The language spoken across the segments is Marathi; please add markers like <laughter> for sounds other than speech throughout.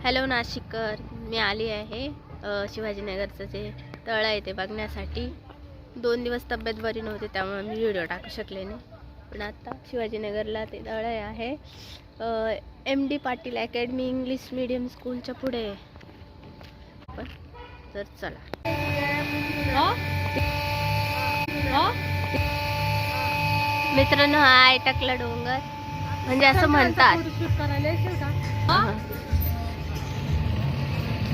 हॅलो नाशिककर मी आली आहे शिवाजीनगरचं जे तळ आहे ते बघण्यासाठी. दोन दिवस तब्येत बरी नव्हती त्यामुळे मी व्हिडिओ टाकू शकले नाही. पण आता शिवाजीनगरला ते तळ आहे. M D Patil academy English medium स्कूलच्या पुढे आहे. पण तर चला. मित्रांनो हा आहे टाकला डोंगर. म्हणजे असं म्हणतात. हा.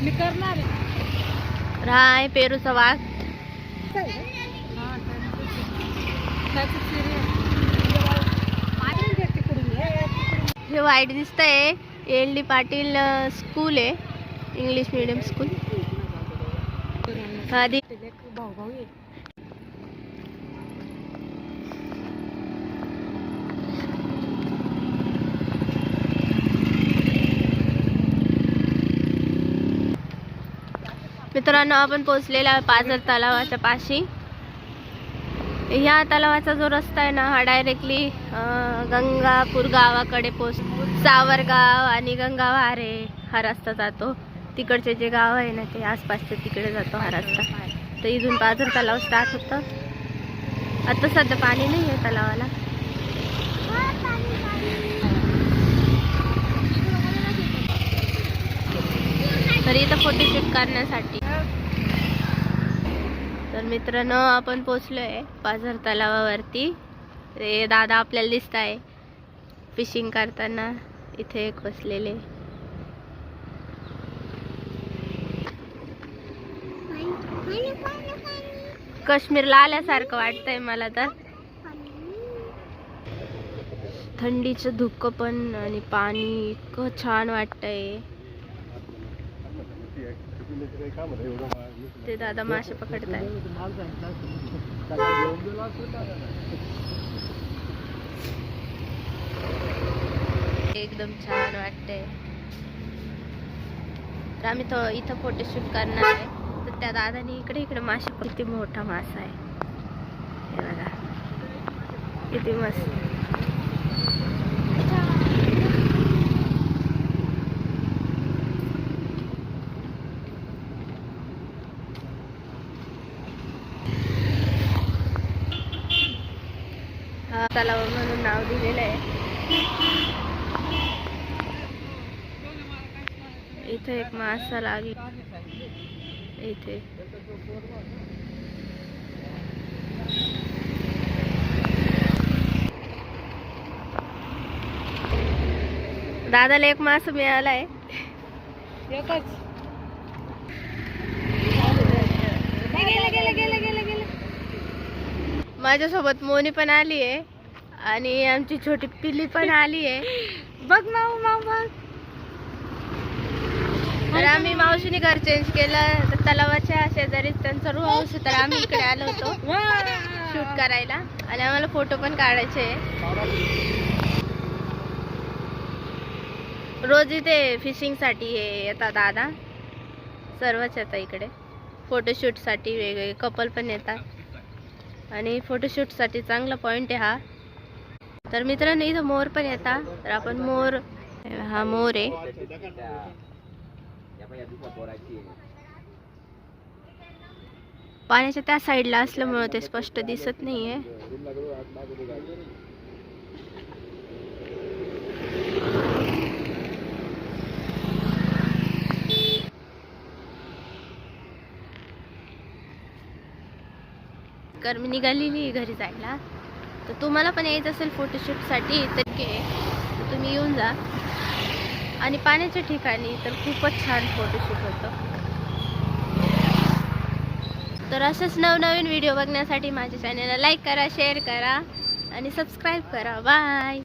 मी करणार हा आहे पेरूचा वाघ हे वाईट दिसतंय. एल डी पाटील स्कूल आहे. इंग्लिश मीडियम स्कूल आधी भाऊ भाऊ मित्रांनो आपण पोहोचलेला आहे पाझर तलावाच्या पाशी. ह्या तलावाचा जो रस्ता आहे ना हा डायरेक्टली गंगापूर गावाकडे पोच सावरगाव आणि गंगावारे हा रस्ता जातो. तिकडचे जे गाव आहे ना ते आसपासचे तिकडे जातो हा रस्ता. तर इथून पाझर तलाव स्टार्ट होतं. आता सध्या पाणी नाही आहे तलावाला. तर इथं फोटोशूट करण्यासाठी. तर मित्रांनो आपण पोचलोय पाझर तलावावरती. ते दादा आपल्याला दिसत आहे. फिशिंग करताना इथे एक बसलेले काश्मीरला आल्यासारखं वाटतंय मला तर. थंडीचं धुकं पण आणि पाणी इतकं छान वाटतंय. ते दादा मासे पकडत आहे एकदम छान वाटते तर आम्ही तो इथं फोटोशूट करणार आहे. तर त्या दादाने इकडे इकडे मासे किती मोठा मासा आहे. हे बघा. किती मस्त हा तलाव म्हणून नाव दिलेलं आहे. इथे एक मासा लागेल. इथे. दादाला एक मासा मिळालाय. एकच. माझ्यासोबत मोनी पण आली आहे. आणि आमची छोटी पिल्ली पण आली आहे. <laughs> बघ माऊ माऊ बघ. तर आम्ही मावशीने घर चेंज केलं. तर तलावाच्या शेजारीच त्यांचा रूम हाऊस तर आम्ही इकडे आलो होतो शूट करायला. आणि आम्हाला फोटो पण काढायचे. रोज इथे फिशिंगसाठी हे येतात दादा. सर्वच येतात इकडे. फोटोशूटसाठी वेगवेगळे कपल पण येतात. आणि फोटोशूटसाठी चांगला पॉईंट आहे हा. तर मित्रांनो इथं मोर पण येतात तर आपण मोर हा मोर आहे. पाण्याच्या त्या साईडला असल्यामुळे ते स्पष्ट दिसत नाहीये. कर मी निघालेली घरी जायला. तर तुम्हाला पण यायचं असेल फोटोशूटसाठी तर के तर तुम्ही येऊन जा. आणि पाण्याच्या ठिकाणी तर खूपच छान फोटोशूट होतं. तर असंच नवनवीन व्हिडिओ बघण्यासाठी माझ्या चॅनलला लाईक करा शेअर करा आणि सबस्क्राईब करा. बाय